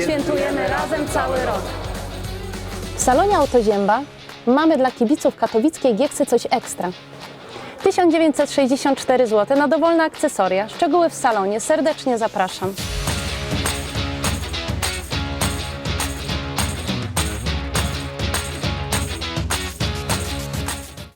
Świętujemy razem cały rok. W salonie Autozięba mamy dla kibiców katowickiej Gieksy coś ekstra. 1964 zł na dowolne akcesoria. Szczegóły w salonie. Serdecznie zapraszam.